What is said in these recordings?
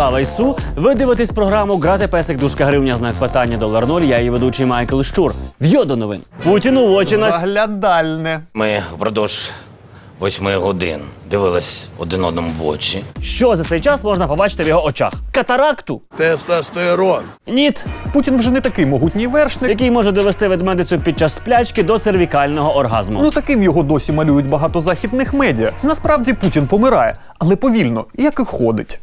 Слава Ісу! Ви дивитесь програму Грати песик дужка гривня знак питання долар ноль. Я її ведучий Майкл Щур. В'йо до новин. Путіну в очі нас. Заглядальне. Ми впродовж восьми годин дивились один одному в очі. Що за цей час можна побачити в його очах? Катаракту? Тестостерон. Ніт, Путін вже не такий могутній вершник. який може довести ведмедицю під час сплячки до цервікального оргазму. Ну таким його досі малюють багато західних медіа. Насправді Путін помирає, але повільно, як і ходить.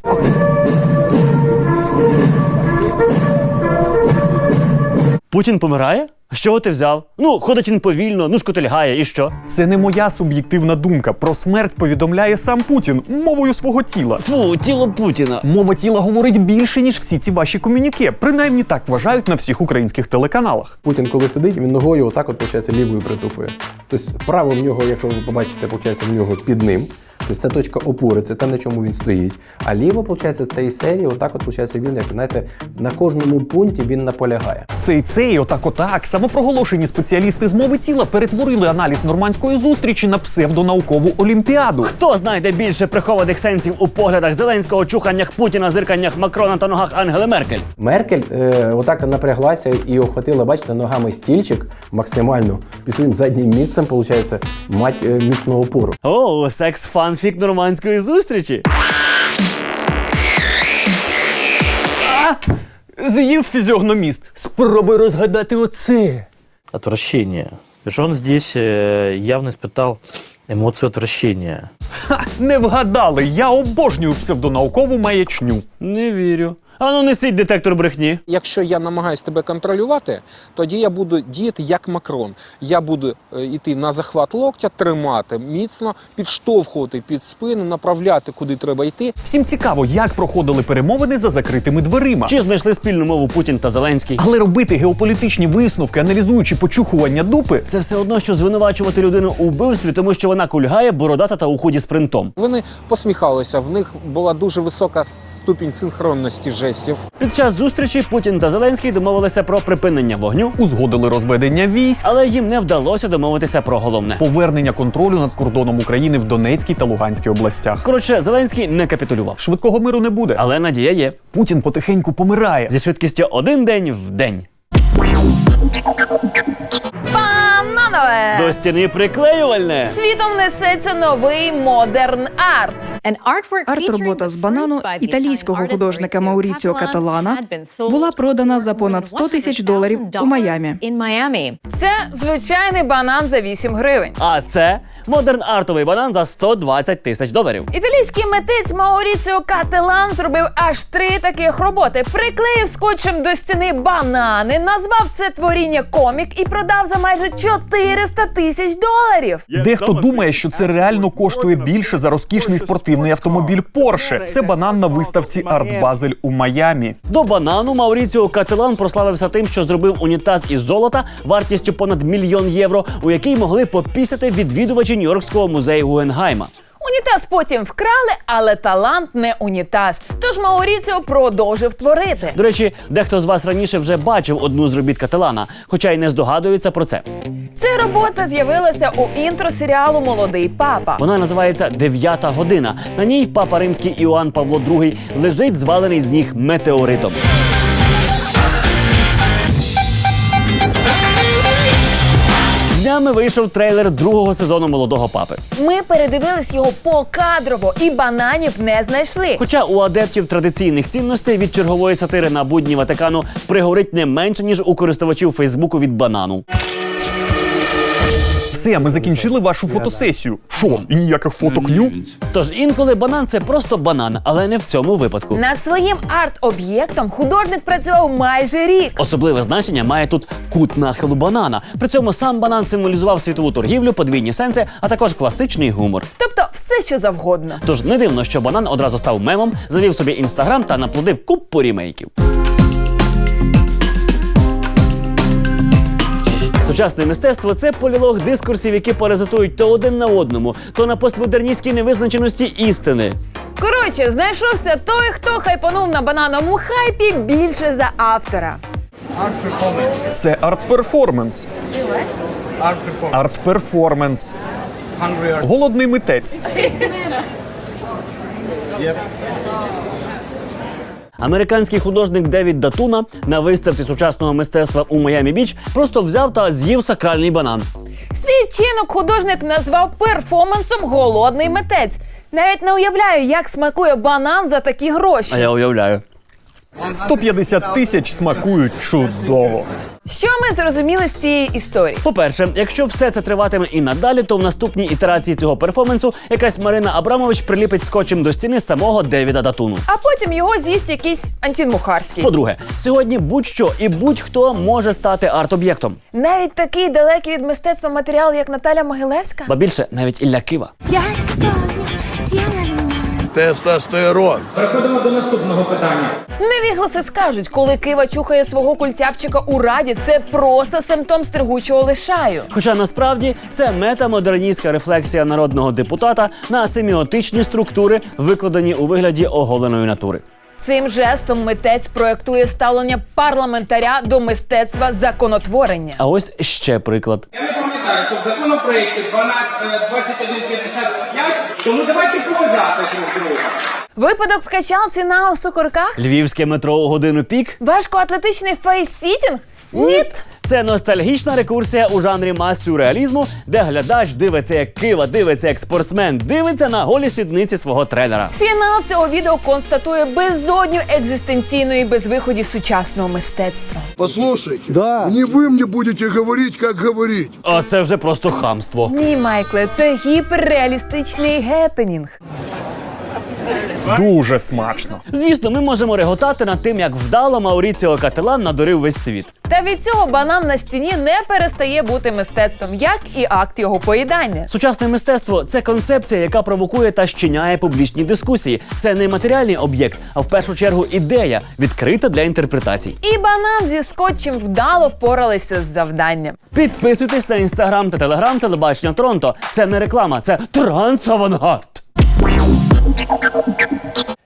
Путін помирає? А з чого ти взяв? Ну, ходить він повільно, ну шкотильгає, і що? Це не моя суб'єктивна думка. Про смерть повідомляє сам Путін мовою свого тіла. Фу, тіло Путіна. Мова тіла говорить більше, ніж всі ці ваші комюніке. Принаймні так вважають на всіх українських телеканалах. Путін, коли сидить, він ногою отак от, виходить, лівою притупує. Тобто право в нього, якщо ви побачите, виходить, в нього під ним. Тобто це точка опори, це те, на чому він стоїть. А ліво, виходить, це із серії, отак от, виходить, він, як знаєте, на кожному пункті він наполягає. Цей цей, отак, отак. Самопроголошені спеціалісти з мови тіла перетворили аналіз нормандської зустрічі на псевдонаукову олімпіаду. Хто знайде більше прихованих сенсів у поглядах Зеленського, чуханнях Путіна, зирканнях Макрона та ногах Ангели Меркель? Меркель е, отак напряглася і охватила, бачите, ногами стільчик максимально під своїм заднім місцем, виходить, мать е, міцну опору. О, секс фанфік нормандської зустрічі. З'їв фізіогноміст. Спробуй розгадати оце. отвращение. Потому что он здесь э, явно испытал эмоцию отвращения. Ха, не вгадали. Я обожнюю псевдонаукову маячню. Не вірю. Ану, несіть детектор брехні. Якщо я намагаюся тебе контролювати, тоді я буду діяти як Макрон. Я буду е, йти на захват локтя, тримати міцно, підштовхувати під спину, направляти, куди треба йти. Всім цікаво, як проходили перемовини за закритими дверима. Чи знайшли спільну мову Путін та Зеленський? Але робити геополітичні висновки, аналізуючи почухування дупи, Це все одно, що звинувачувати людину у вбивстві, тому що вона кульгає, бородата та у худі з принтом. Вони посміхалися, в них була дуже висока ступінь синхронності жестів. Під час зустрічі Путін та Зеленський домовилися про припинення вогню, узгодили розведення військ, але їм не вдалося домовитися про головне. повернення контролю над кордоном України в Донецькій та Луганській областях. Коротше, Зеленський не капітулював. Швидкого миру не буде. Але надія є Путін потихеньку помирає. зі швидкістю один день в день. Бананове! До стіни приклеювальне. Світом несеться новий модерн арт. Арт-робота з банану італійського художника Мауріціо Каталана була продана за понад 100 тисяч доларів у Майамі. Це звичайний банан за 8 гривень. А це модерн артовий банан за 120 тисяч доларів. Італійський митець Мауріціо Кателан зробив аж три таких роботи. Приклеїв скотчем до стіни банани, назвав це творіння комік і продав за майже 400 тисяч доларів. Дехто думає, що це реально коштує більше за розкішний спортивний автомобіль Porsche. Це банан на виставці Арт Базель у Майамі. До банану Мауріціо Кателан прославився тим, що зробив унітаз із золота вартістю понад мільйон євро, у який могли попісяти відвідувачі Нью-Йоркського музею Гуенгайма. Унітаз потім вкрали, але талант не унітаз. Тож Мауріціо продовжив творити. До речі, дехто з вас раніше вже бачив одну з робіт Кателана, хоча й не здогадується про це. Ця робота з'явилася у інтро серіалу Молодий папа. Вона називається Дев'ята година. На ній папа римський Іоанн Павло II лежить звалений з ніг метеоритом. Днями вийшов трейлер другого сезону молодого папи. Ми передивились його покадрово і бананів не знайшли. Хоча у адептів традиційних цінностей від чергової сатири на будні Ватикану пригорить не менше ніж у користувачів Фейсбуку від банану. Все, ми закінчили вашу фотосесію. Що? І ніяких фоток ню? Тож інколи банан це просто банан, але не в цьому випадку. Над своїм арт-об'єктом художник працював майже рік. Особливе значення має тут кут нахилу банана. При цьому сам банан символізував світову торгівлю, подвійні сенси, а також класичний гумор. Тобто все, що завгодно. Тож не дивно, що банан одразу став мемом, завів собі інстаграм та наплодив купу рімейків. Сучасне мистецтво це полілог дискурсів, які паразитують то один на одному, то на постмодерністській невизначеності істини. Коротше, знайшовся той, хто хайпанув на банановому хайпі більше за автора. Це арт-перформанс. Арт-перформанс. Голодний митець. Американський художник Девід Датуна на виставці сучасного мистецтва у Майамі Біч просто взяв та з'їв сакральний банан. Свій вчинок художник назвав перформансом Голодний митець. Навіть не уявляю, як смакує банан за такі гроші. А я уявляю. 150 тисяч смакують чудово. Що ми зрозуміли з цієї історії? По-перше, якщо все це триватиме і надалі, то в наступній ітерації цього перформансу якась Марина Абрамович приліпить скотчем до стіни самого Девіда Датуну. А потім його з'їсть якийсь Антін Мухарський. По-друге, сьогодні будь-що і будь-хто може стати арт-об'єктом. Навіть такий далекий від мистецтва матеріал, як Наталя Могилевська. Ба більше навіть Ілля Кива. Я сьогодні з'їла лимон. питання. Невігласи скажуть, коли Кива чухає свого культяпчика у раді, це просто симптом стригучого лишаю. Хоча насправді це метамодерністська рефлексія народного депутата на семіотичні структури, викладені у вигляді оголеної натури. Цим жестом митець проектує ставлення парламентаря до мистецтва законотворення. А ось ще приклад. Я не пам'ятаю, що в законопроєкті 12, е, 2155, тому давайте поважати друг друга. Випадок в качалці на сукорках? Львівське метро у годину пік. Важкоатлетичний фейс-сітінг? Ніт! Це ностальгічна рекурсія у жанрі мас-сюрреалізму, де глядач дивиться як кива, дивиться як спортсмен, дивиться на голі сідниці свого тренера. Фінал цього відео констатує безодню екзистенційної безвиході сучасного мистецтва. Послушайте, да. не вы мне будете говорить, как говорить. А це вже просто хамство. Ні, Майкле, це гіперреалістичний гепенінг. Дуже смачно. Звісно, ми можемо реготати над тим, як вдало Мауріціо Кателан надурив весь світ. Та від цього банан на стіні не перестає бути мистецтвом, як і акт його поїдання. Сучасне мистецтво це концепція, яка провокує та щиняє публічні дискусії. Це не матеріальний об'єкт, а в першу чергу ідея, відкрита для інтерпретацій. І банан зі скотчем вдало впоралися з завданням. Підписуйтесь на інстаграм та телеграм телебачення Торонто. Це не реклама, це трансавангард.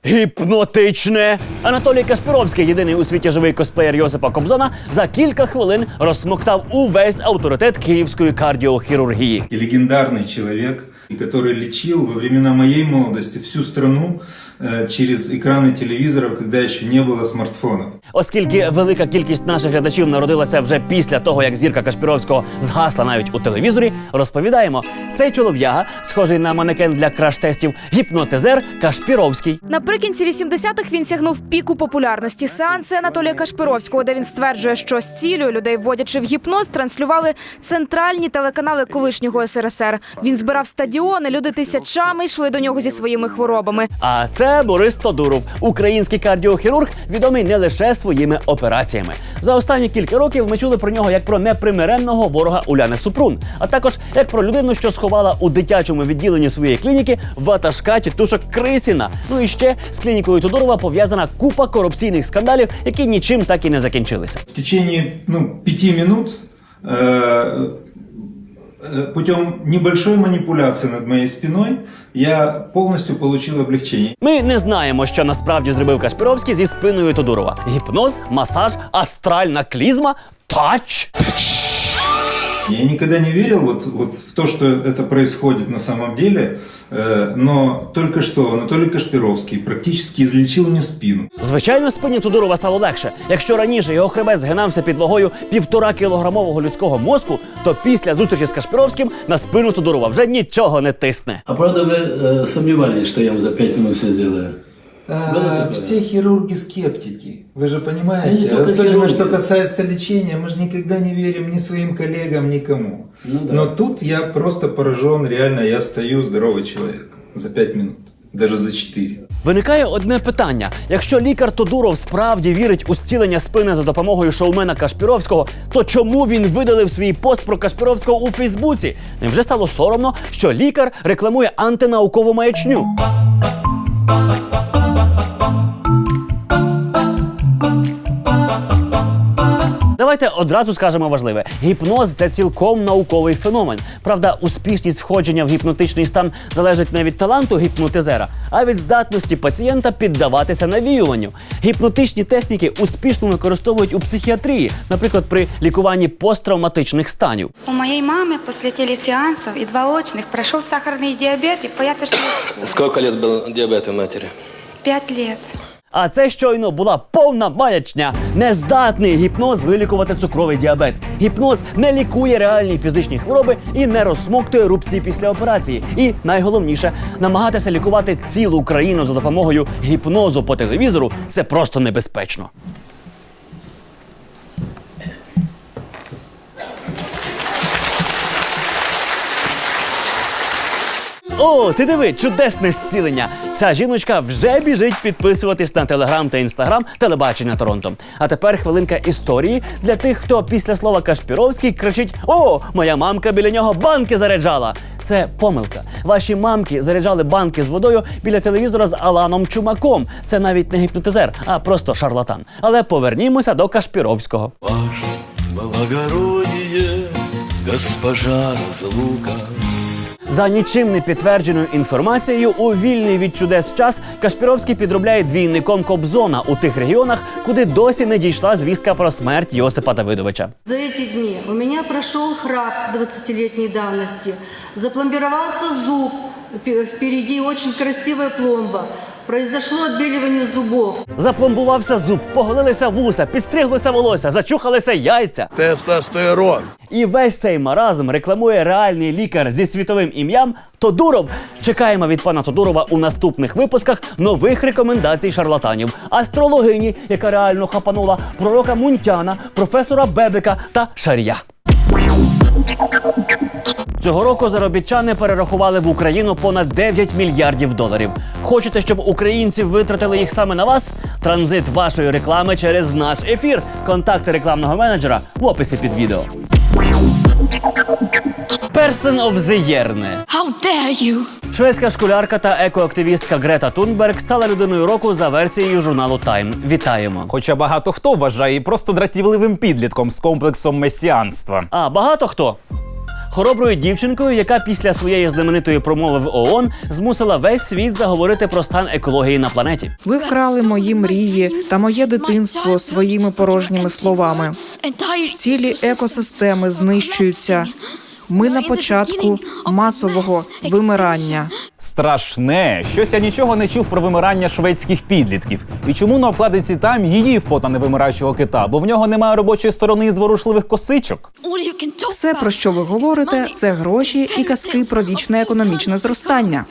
Гіпнотичне Анатолій Кашпіровський, єдиний у світі живий косплеєр Йосипа Кобзона, за кілька хвилин розсмоктав увесь авторитет київської кардіохірургії. и легендарный человек, и который лечил во времена моей молодости всю страну э, через экраны телевизоров, когда еще не было смартфонов. Оскільки велика кількість наших глядачів народилася вже після того, як зірка Кашпіровського згасла навіть у телевізорі, розповідаємо, цей чолов'яга, схожий на манекен для краш-тестів, гіпнотизер Кашпіровський. Наприкінці 80-х він сягнув піку популярності. Сеанси Анатолія Кашпировського, де він стверджує, що з цілею людей, вводячи в гіпноз, транслювали центральні телеканали колишнього СРСР. Він збирав стадіони, люди тисячами йшли до нього зі своїми хворобами. А це Борис Тодуров, український кардіохірург, відомий не лише своїми операціями. За останні кілька років ми чули про нього як про непримиренного ворога Уляни Супрун, а також як про людину, що сховала у дитячому відділенні своєї клініки ватажка тітушок Крисіна. Ну і ще з клінікою Тодурова пов'язана купа корупційних скандалів, які нічим так і не закінчилися. В течение ну, пяти минут э, путем небольшой манипуляции над моей спиной я повністю получил облегчение. Ми не знаємо, що насправді зробив Кашпіровський зі спиною Тодурова: гіпноз, масаж, астральна клізма, тач. Я никогда не верил вот, вот в то, что это происходит на самом деле, э, но только что Анатолий Кашпировский практически излечил мне спину. Звичайно, спині Тодурова стало легше. Якщо раніше його хребет згинався під вагою півтора кілограмового людського мозку, то після зустрічі з Кашпіровським на спину Тодурова вже нічого не тисне. А правда вы э, сомневались, что я вам за пять минут все сделаю? А, все хирурги скептики, вы же Я не понимаете. только Особенно, хирурги. что касается лечения, мы же никогда не верим ни своим коллегам, никому. Ну да. Но тут я просто поражен, реально, я стою здоровый человек за пять минут, даже за четыре. Виникає одне питання: якщо лікар Тодуров справді вірить у зцілення спини за допомогою шоумена Кашпіровського, то чому він видалив свій пост про Кашпіровського у Фейсбуці? Невже стало соромно, що лікар рекламує антинаукову маячню? Давайте одразу скажемо важливе: гіпноз це цілком науковий феномен. Правда, успішність входження в гіпнотичний стан залежить не від таланту гіпнотизера, а від здатності пацієнта піддаватися навіюванню. Гіпнотичні техніки успішно використовують у психіатрії, наприклад, при лікуванні посттравматичних станів. У моєї мами після телесеансів і два очних пройшов сахарний діабет і появився Сколько лет был диабет у матери? п'ять років. А це щойно була повна маячня. Нездатний гіпноз вилікувати цукровий діабет. Гіпноз не лікує реальні фізичні хвороби і не розсмоктує рубці після операції. І найголовніше, намагатися лікувати цілу країну за допомогою гіпнозу по телевізору це просто небезпечно. О, ти диви, чудесне зцілення. Ця жіночка вже біжить підписуватись на телеграм та інстаграм телебачення Торонто. А тепер хвилинка історії для тих, хто після слова Кашпіровський кричить: О, моя мамка біля нього банки заряджала. Це помилка. Ваші мамки заряджали банки з водою біля телевізора з Аланом Чумаком. Це навіть не гіпнотизер, а просто шарлатан. Але повернімося до Кашпіровського. Благородие, госпожа Разлука. За нічим не підтвердженою інформацією, у вільний від чудес час Кашпіровський підробляє двійником Кобзона у тих регіонах, куди досі не дійшла звістка про смерть Йосипа Давидовича. За ці дні у мене пройшов храп 20-літньої давності, запломбірувався зуб, впереді дуже очень красивая пломба, произошло отбеливание зубов. Запломбувався зуб, поголилися вуса, підстриглося волосся, зачухалися яйця. Тестостерон. І весь цей маразм рекламує реальний лікар зі світовим ім'ям Тодуров. Чекаємо від пана Тодурова у наступних випусках нових рекомендацій шарлатанів, астрологині, яка реально хапанула, пророка Мунтяна, професора Бебека та Шарія. Цього року заробітчани перерахували в Україну понад 9 мільярдів доларів. Хочете, щоб українці витратили їх саме на вас? Транзит вашої реклами через наш ефір. Контакти рекламного менеджера в описі під відео. Person of the Year. How dare you? Шведська школярка та екоактивістка Грета Тунберг стала людиною року за версією журналу Time. Вітаємо! Хоча багато хто вважає її просто дратівливим підлітком з комплексом месіанства. А багато хто. Хороброю дівчинкою, яка після своєї знаменитої промови в ООН змусила весь світ заговорити про стан екології на планеті. Ви вкрали мої мрії та моє дитинство своїми порожніми словами. Цілі екосистеми знищуються. Ми на початку масового вимирання. Страшне, щось я нічого не чув про вимирання шведських підлітків. І чому на обкладинці там її фото невимираючого кита, бо в нього немає робочої сторони і зворушливих косичок. Все, про що ви говорите, це гроші і казки про вічне економічне зростання.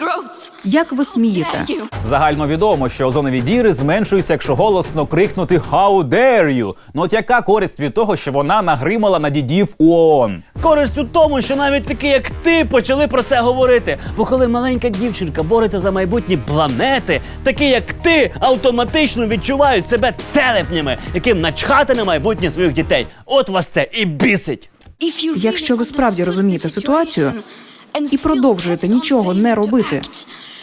Як ви смієте? Загально відомо, що озонові діри зменшуються, якщо голосно крикнути «How dare you!». Ну от яка користь від того, що вона нагримала на дідів у ООН? Користь у тому, що навіть такі, як ти, почали про це говорити. Бо коли маленька дівчинка бореться за майбутні планети, такі як ти автоматично відчувають себе телепнями, яким начхати на майбутнє своїх дітей. От вас це і бісить. Якщо ви справді розумієте ситуацію і продовжуєте нічого не робити,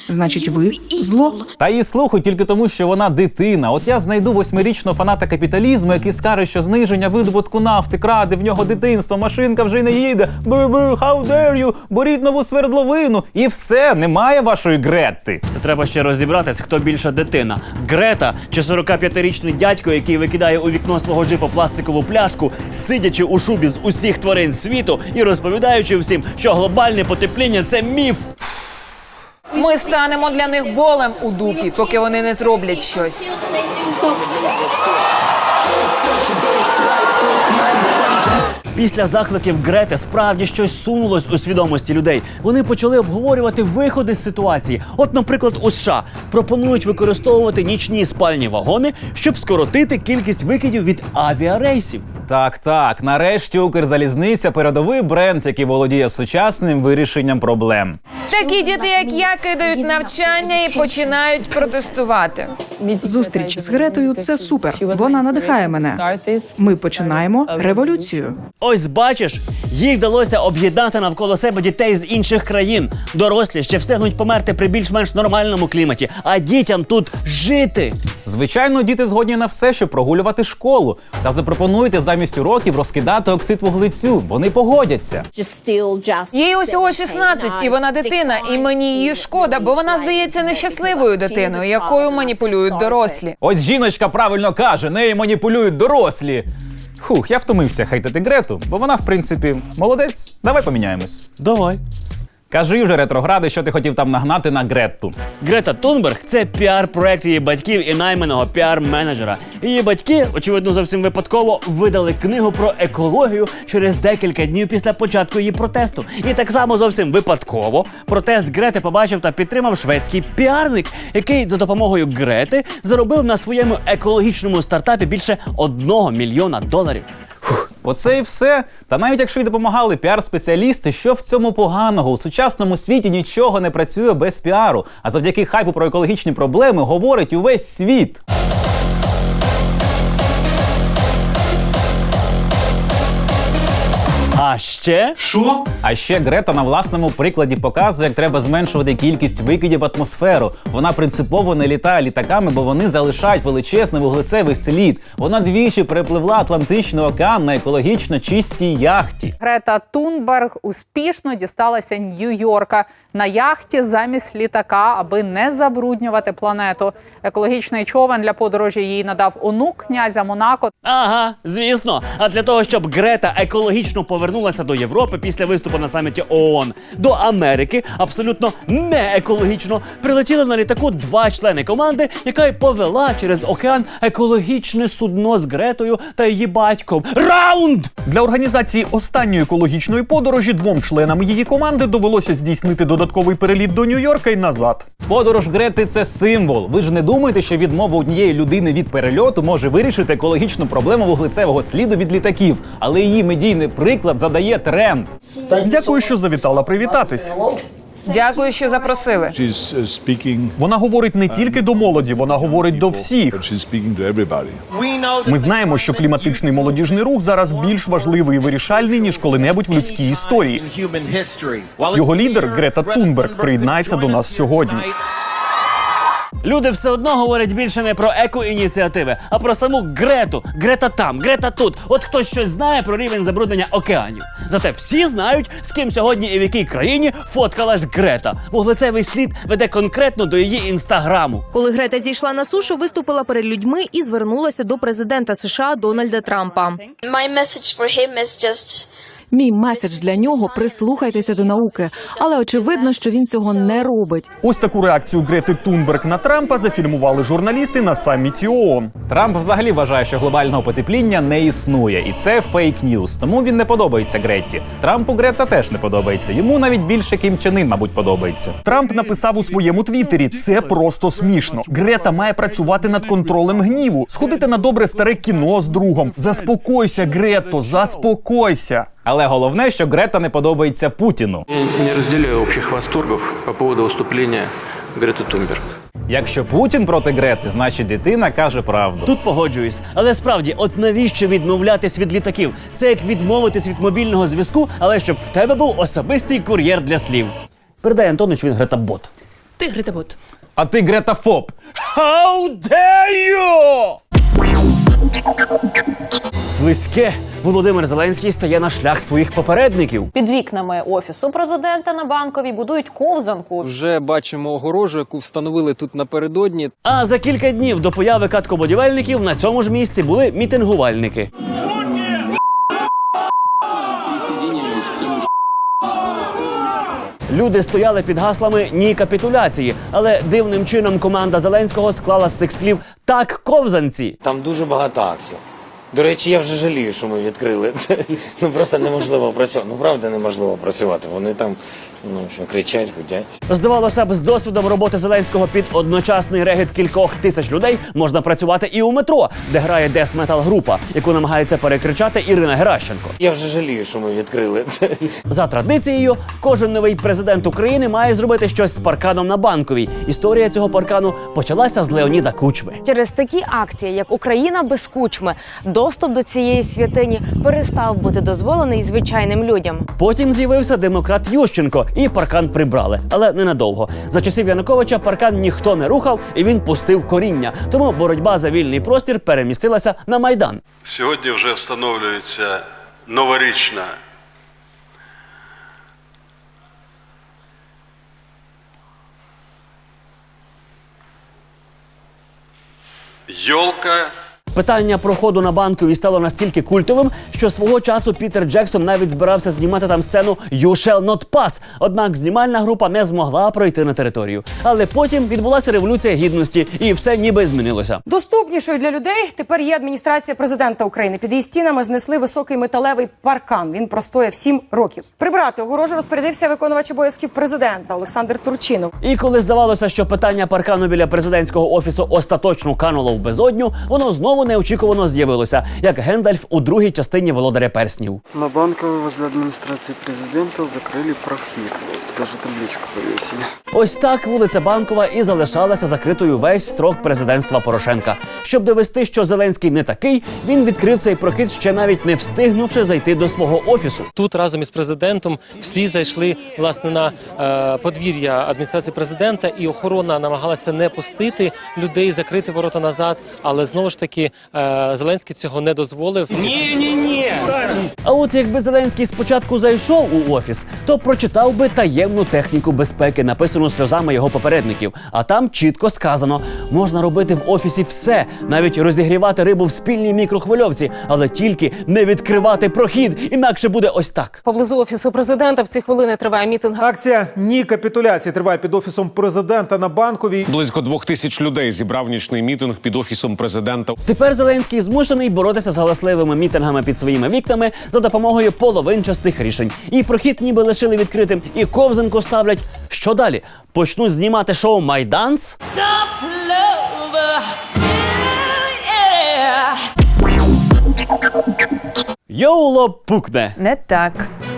значить ви зло. Та її слухаю тільки тому, що вона дитина. От я знайду восьмирічного фаната капіталізму, який скаже, що зниження видобутку нафти краде в нього дитинство, машинка вже не їде. Бу-бу, how dare you, боріть нову свердловину. І все, немає вашої Гретти. Це треба ще розібратись, хто більша дитина: Грета чи 45-річний дядько, який викидає у вікно свого джипа пластикову пляшку, сидячи у шубі з усіх тварин світу і розповідаючи всім, що глобальне потепління це міф. Ми станемо для них болем у дупі, поки вони не зроблять щось. Після закликів Грети справді щось сунулось у свідомості людей. Вони почали обговорювати виходи з ситуації. От, наприклад, у США пропонують використовувати нічні спальні вагони, щоб скоротити кількість викидів від авіарейсів. Так, так, нарешті Укрзалізниця передовий бренд, який володіє сучасним вирішенням проблем. Такі діти, як я, кидають навчання і починають протестувати. Зустріч з Гретою це супер. Вона надихає мене. Ми починаємо революцію. Ось бачиш, їй вдалося об'єднати навколо себе дітей з інших країн. Дорослі ще встигнуть померти при більш-менш нормальному кліматі, а дітям тут жити. Звичайно, діти згодні на все, щоб прогулювати школу. Та запропонуйте замість уроків розкидати оксид вуглецю. Вони погодяться. Їй усього 16, і вона дитина, і мені її шкода, бо вона здається нещасливою дитиною, якою маніпулюють дорослі. Ось жіночка правильно каже, нею маніпулюють дорослі. Хух, я втомився хейтити Грету, бо вона, в принципі, молодець. Давай поміняємось. Давай. Кажи вже ретрогради, що ти хотів там нагнати на Гретту. Грета Тунберг це піар-проект її батьків і найманого піар-менеджера. Її батьки, очевидно, зовсім випадково видали книгу про екологію через декілька днів після початку її протесту. І так само зовсім випадково протест Грети побачив та підтримав шведський піарник, який за допомогою Грети заробив на своєму екологічному стартапі більше одного мільйона доларів. Оце і все. Та навіть якщо й допомагали піар-спеціалісти, що в цьому поганого? У сучасному світі нічого не працює без піару, а завдяки хайпу про екологічні проблеми говорить увесь світ. А ще що? А ще Грета на власному прикладі показує, як треба зменшувати кількість викидів в атмосферу. Вона принципово не літає літаками, бо вони залишають величезний вуглецевий слід. Вона двічі перепливла Атлантичний океан на екологічно чистій яхті. Грета Тунберг успішно дісталася Нью-Йорка на яхті замість літака, аби не забруднювати планету. Екологічний човен для подорожі їй надав онук князя Монако. Ага, звісно. А для того, щоб Грета екологічно повернулася до Європи після виступу на саміті ООН до Америки, абсолютно не екологічно, прилетіли на літаку два члени команди, яка й повела через океан екологічне судно з Гретою та її батьком. Раунд! Для організації останньої екологічної подорожі двом членам її команди довелося здійснити додатковий переліт до Нью-Йорка і назад. Подорож Грети це символ. Ви ж не думаєте, що відмова однієї людини від перельоту може вирішити екологічну проблему вуглецевого сліду від літаків, але її медійний приклад задає тренд. Дякую, що завітала привітатись. Дякую, що запросили. Вона говорить не тільки до молоді, вона говорить до всіх. Ми знаємо, що кліматичний молодіжний рух зараз більш важливий і вирішальний ніж коли-небудь в людській історії. Його лідер Грета Тунберг приєднається до нас сьогодні. Люди все одно говорять більше не про еко-ініціативи, а про саму Грету. Грета там, Грета тут. От хтось щось знає про рівень забруднення океанів. Зате всі знають, з ким сьогодні і в якій країні фоткалась Грета. Вуглецевий слід веде конкретно до її інстаграму. Коли Грета зійшла на сушу, виступила перед людьми і звернулася до президента США Дональда Трампа. My message for him is just Мій меседж для нього прислухайтеся до науки, але очевидно, що він цього не робить. Ось таку реакцію Грети Тунберг на Трампа зафільмували журналісти на саміті ООН. Трамп взагалі вважає, що глобального потепління не існує, і це фейк ньюс. Тому він не подобається Гретті. Трампу Грета теж не подобається. Йому навіть більше Кім Чен Ын, мабуть, подобається. Трамп написав у своєму твіттері: це просто смішно. Грета має працювати над контролем гніву, сходити на добре старе кіно з другом. Заспокойся, Грето, заспокойся. Але головне, що Грета не подобається Путіну. Не разделяю общих восторгов по поводу выступления Греты Тунберг. Якщо Путін проти Грети, значить дитина каже правду. Тут погоджуюсь. Але справді, от навіщо відмовлятись від літаків? Це як відмовитись від мобільного зв'язку, але щоб в тебе був особистий кур'єр для слів. Передай Антонич, він Грета Бот. Ти Гритабот. А ти Грета Фоп. How dare you! Слизьке Володимир Зеленський стає на шлях своїх попередників. Під вікнами офісу президента на банковій будують ковзанку. Вже бачимо огорожу, яку встановили тут напередодні. А за кілька днів до появи каткобудівельників на цьому ж місці були мітингувальники. Люди стояли під гаслами ні капітуляції, але дивним чином команда Зеленського склала з цих слів так ковзанці. Там дуже багато акцій. До речі, я вже жалію, що ми відкрили. Ну просто неможливо працювати. Ну правда неможливо працювати. Вони там ну що кричать, гудять. Здавалося б, з досвідом роботи Зеленського під одночасний регіт кількох тисяч людей можна працювати і у метро, де грає Дес Метал група, яку намагається перекричати Ірина Геращенко. Я вже жалію, що ми відкрили. За традицією, кожен новий президент України має зробити щось з парканом на банковій. Історія цього паркану почалася з Леоніда Кучми. Через такі акції, як Україна без кучми, доступ до цієї святині перестав бути дозволений звичайним людям. Потім з'явився демократ Ющенко, і паркан прибрали, але ненадовго. За часів Януковича паркан ніхто не рухав, і він пустив коріння. Тому боротьба за вільний простір перемістилася на майдан. Сьогодні вже встановлюється новорічна йолка. Питання проходу на банковій стало настільки культовим, що свого часу Пітер Джексон навіть збирався знімати там сцену «You shall not pass», Однак знімальна група не змогла пройти на територію. Але потім відбулася революція гідності, і все ніби змінилося. Доступнішою для людей тепер є адміністрація президента України. Під її стінами знесли високий металевий паркан. Він простояв сім років. Прибрати огорожу розпорядився виконувач обов'язків президента Олександр Турчинов. І коли здавалося, що питання паркану біля президентського офісу остаточно кануло в безодню, воно знову неочікувано з'явилося, як Гендальф у другій частині володаря перснів. На Банковой возле администрации президента закрыли прохід. Даже табличку повесили. Ось так вулиця Банкова і залишалася закритою весь строк президентства Порошенка. Щоб довести, що Зеленський не такий, він відкрив цей прохід ще навіть не встигнувши зайти до свого офісу. Тут разом із президентом всі зайшли власне на е, подвір'я адміністрації президента, і охорона намагалася не пустити людей, закрити ворота назад. Але знову ж таки е, Зеленський цього не дозволив. Ні, ні, ні. А от якби Зеленський спочатку зайшов у офіс, то прочитав би таємну техніку безпеки, написану сльозами його попередників. А там чітко сказано: можна робити в офісі все, навіть розігрівати рибу в спільній мікрохвильовці, але тільки не відкривати прохід, інакше буде ось так. Поблизу офісу президента в ці хвилини триває мітинг. Акція ні капітуляції триває під офісом президента на банковій. Близько двох тисяч людей зібрав нічний мітинг під офісом президента. Тепер Зеленський змушений боротися з галасливими мітингами під своїми вікнами за допомогою половинчастих рішень. І прохід ніби лишили відкритим, і ковзанку ставлять. Що далі? Почнуть знімати шоу Майданс? Йоуло пукне. Не так.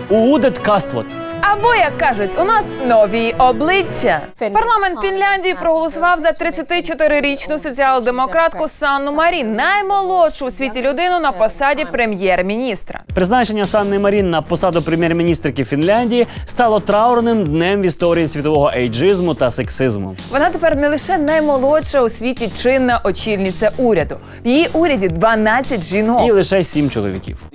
Удет каствот. Або як кажуть, у нас нові обличчя. Парламент Фінляндії проголосував за 34-річну соціал-демократку Санну Марін, наймолодшу у світі людину на посаді прем'єр-міністра. Призначення Санни Марін на посаду прем'єр-міністрки Фінляндії стало траурним днем в історії світового ейджизму та сексизму. Вона тепер не лише наймолодша у світі чинна очільниця уряду. В її уряді 12 жінок. І лише сім чоловіків.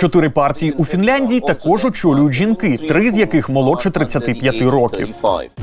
Чотири партії у Фінляндії також очолюють жінки, три з яких молодше 35 років.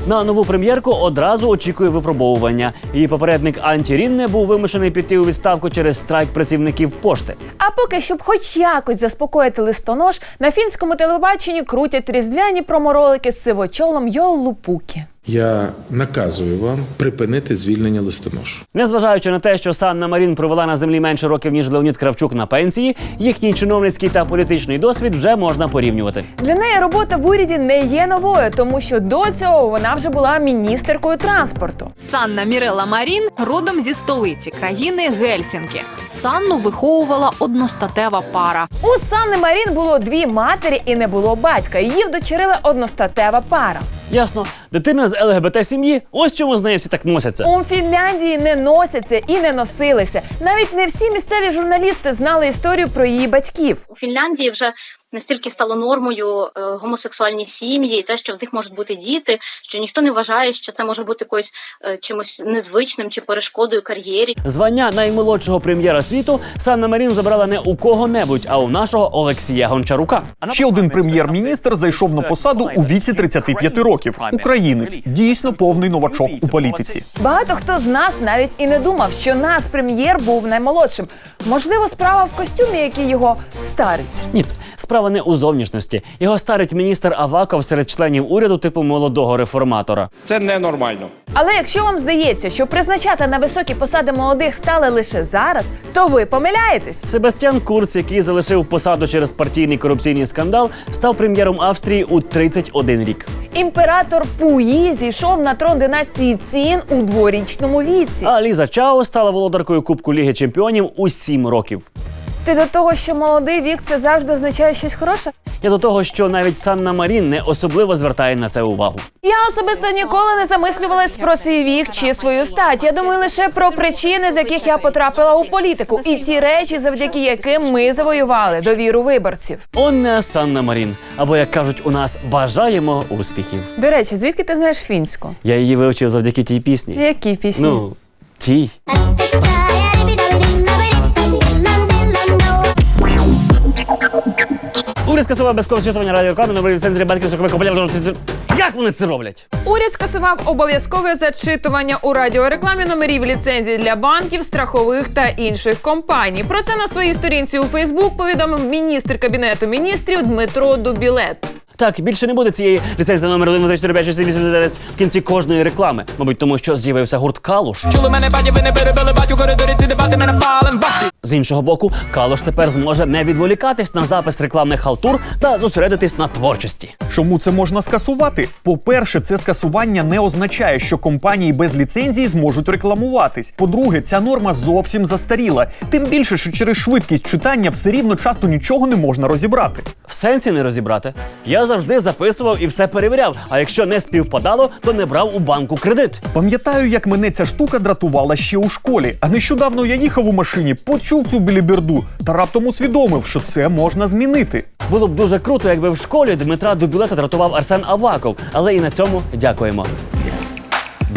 На нову прем'єрку одразу очікує випробовування. Її попередник Анті Рінне був вимушений піти у відставку через страйк працівників пошти. А поки, щоб хоч якось заспокоїти листонож, на фінському телебаченні крутять різдвяні проморолики з сивочолом Йоллу Пукі. Я наказую вам припинити звільнення листоношу. Незважаючи на те, що Санна Марін провела на землі менше років ніж Леонід Кравчук на пенсії, їхній чиновницький та політичний досвід вже можна порівнювати. Для неї робота в уряді не є новою, тому що до цього вона вже була міністеркою транспорту. Санна Мірела Марін родом зі столиці країни Гельсінки. Санну виховувала одностатева пара. У Санни Марін було дві матері і не було батька. Її вдочерила одностатева пара. Ясно, дитина з ЛГБТ сім'ї, ось чому з нею всі так носяться. У Фінляндії не носяться і не носилися. Навіть не всі місцеві журналісти знали історію про її батьків. У Фінляндії вже настільки стало нормою е, гомосексуальні сім'ї, і те, що в них можуть бути діти, що ніхто не вважає, що це може бути якось е, чимось незвичним чи перешкодою кар'єрі. Звання наймолодшого прем'єра світу Санна Марін забрала не у кого-небудь, а у нашого Олексія Гончарука. Ще один прем'єр-міністр зайшов на посаду у віці 35 років. Українець дійсно повний новачок у політиці. Багато хто з нас навіть і не думав, що наш прем'єр був наймолодшим. Можливо, справа в костюмі, який його старить. Ні, справа не у зовнішності. Його старить міністр Аваков серед членів уряду типу молодого реформатора. Це ненормально. Але якщо вам здається, що призначати на високі посади молодих стали лише зараз, то ви помиляєтесь. Себастьян Курц, який залишив посаду через партійний корупційний скандал, став прем'єром Австрії у 31 рік. Імператор Пуї зійшов на трон династії Цін у дворічному віці. А Ліза Чао стала володаркою Кубку Ліги Чемпіонів у 7 років. Ти до того, що молодий вік це завжди означає щось хороше? Я до того, що навіть Санна Марін не особливо звертає на це увагу. Я особисто ніколи не замислювалась про свій вік чи свою стать. Я думаю лише про причини, з яких я потрапила у політику, і ті речі, завдяки яким ми завоювали довіру виборців. Онне Санна Марін. Або як кажуть у нас, бажаємо успіхів. До речі, звідки ти знаєш фінську? Я її вивчив завдяки тій пісні. Які пісні? Ну, тій. Уряд скасував без зчитування радіореклами нової ліцензії банків сокових компаній. Як вони це роблять? Уряд скасував обов'язкове зачитування у радіорекламі номерів ліцензій для банків, страхових та інших компаній. Про це на своїй сторінці у Фейсбук повідомив міністр кабінету міністрів Дмитро Дубілет. Так, більше не буде цієї ліцензії номер 1, 2, 4, 5, 6, 7, 8, 9 в кінці кожної реклами. Мабуть, тому що з'явився гурт Калуш. Чули мене батя, ви не перебили батю коридорі, ці дебати мене фалем бахти. З іншого боку, Калуш тепер зможе не відволікатись на запис рекламних халтур та зосередитись на творчості. Чому це можна скасувати? По-перше, це скасування не означає, що компанії без ліцензії зможуть рекламуватись. По-друге, ця норма зовсім застаріла. Тим більше, що через швидкість читання все рівно часто нічого не можна розібрати. В сенсі не розібрати. Я завжди записував і все перевіряв. А якщо не співпадало, то не брав у банку кредит. Пам'ятаю, як мене ця штука дратувала ще у школі. А нещодавно я їхав у машині, почув цю біліберду та раптом усвідомив, що це можна змінити. Було б дуже круто, якби в школі Дмитра Дубілета дратував Арсен Аваков, але і на цьому дякуємо.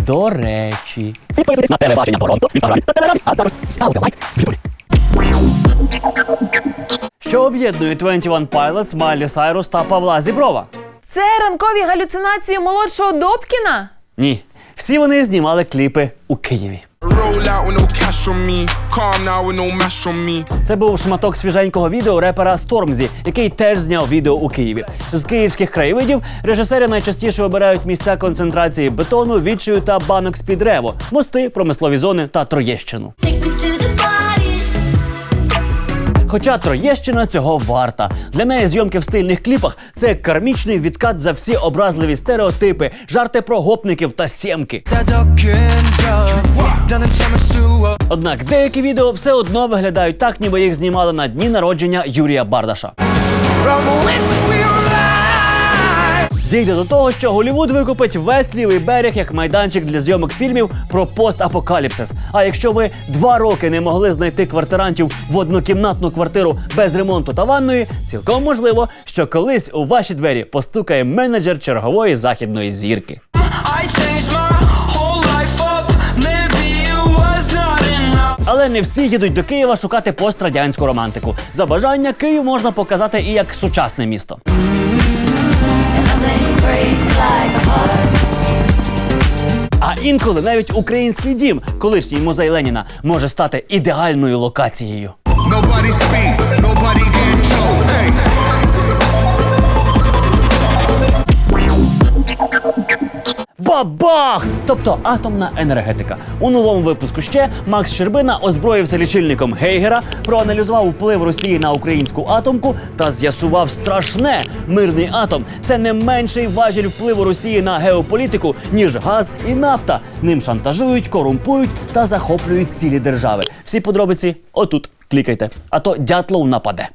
До речі, підписуйтесь на телебачення Торонто, в інстаграмі та телеграмі, а також ставте лайк відео. Що об'єднує 21 Pilots, Майлі Сайрус та Павла Зіброва? Це ранкові галюцинації молодшого Добкіна? Ні, всі вони знімали кліпи у Києві. Me, me. Це був шматок свіженького відео репера Стормзі, який теж зняв відео у Києві. З київських краєвидів режисери найчастіше обирають місця концентрації бетону, відчаю та банок з під рево, мости, промислові зони та Троєщину. Хоча Троєщина цього варта. Для неї зйомки в стильних кліпах це кармічний відкат за всі образливі стереотипи, жарти про гопників та сємки. Однак деякі відео все одно виглядають так, ніби їх знімали на дні народження Юрія Бардаша. Дійде до того, що Голівуд викупить весь лівий берег як майданчик для зйомок фільмів про постапокаліпсис. А якщо ви два роки не могли знайти квартирантів в однокімнатну квартиру без ремонту та ванної, цілком можливо, що колись у ваші двері постукає менеджер чергової західної зірки. Але не всі їдуть до Києва шукати пострадянську романтику. За бажання Київ можна показати і як сучасне місто. А інколи навіть український дім, колишній музей Леніна, може стати ідеальною локацією. Nobody speak, Бабах! Тобто атомна енергетика. У новому випуску ще Макс Щербина озброївся лічильником Гейгера, проаналізував вплив Росії на українську атомку та з'ясував страшне: мирний атом це не менший важіль впливу Росії на геополітику, ніж газ і нафта. Ним шантажують, корумпують та захоплюють цілі держави. Всі подробиці отут. Клікайте, а то дятлов нападе.